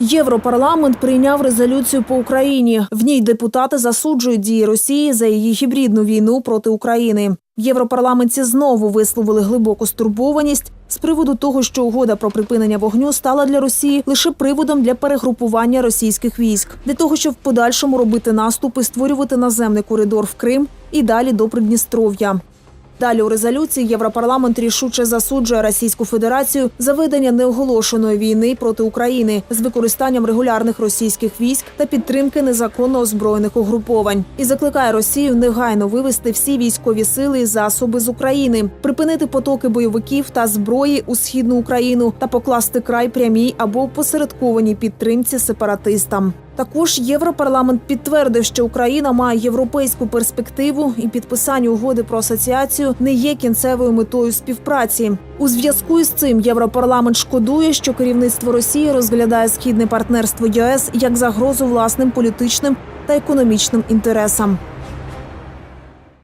Європарламент прийняв резолюцію по Україні. В ній депутати засуджують дії Росії за її гібридну війну проти України. В Європарламенті знову висловили глибоку стурбованість з приводу того, що угода про припинення вогню стала для Росії лише приводом для перегрупування російських військ, для того, щоб в подальшому робити наступи, створювати наземний коридор в Крим і далі до Придністров'я. Далі у резолюції Європарламент рішуче засуджує Російську Федерацію за ведення неоголошеної війни проти України з використанням регулярних російських військ та підтримки незаконно озброєних угруповань і закликає Росію негайно вивести всі військові сили і засоби з України, припинити потоки бойовиків та зброї у східну Україну та покласти край прямій або посередкованій підтримці сепаратистам. Також Європарламент підтвердив, що Україна має європейську перспективу, і підписання угоди про асоціацію не є кінцевою метою співпраці. У зв'язку із цим Європарламент шкодує, що керівництво Росії розглядає східне партнерство ЄС як загрозу власним політичним та економічним інтересам.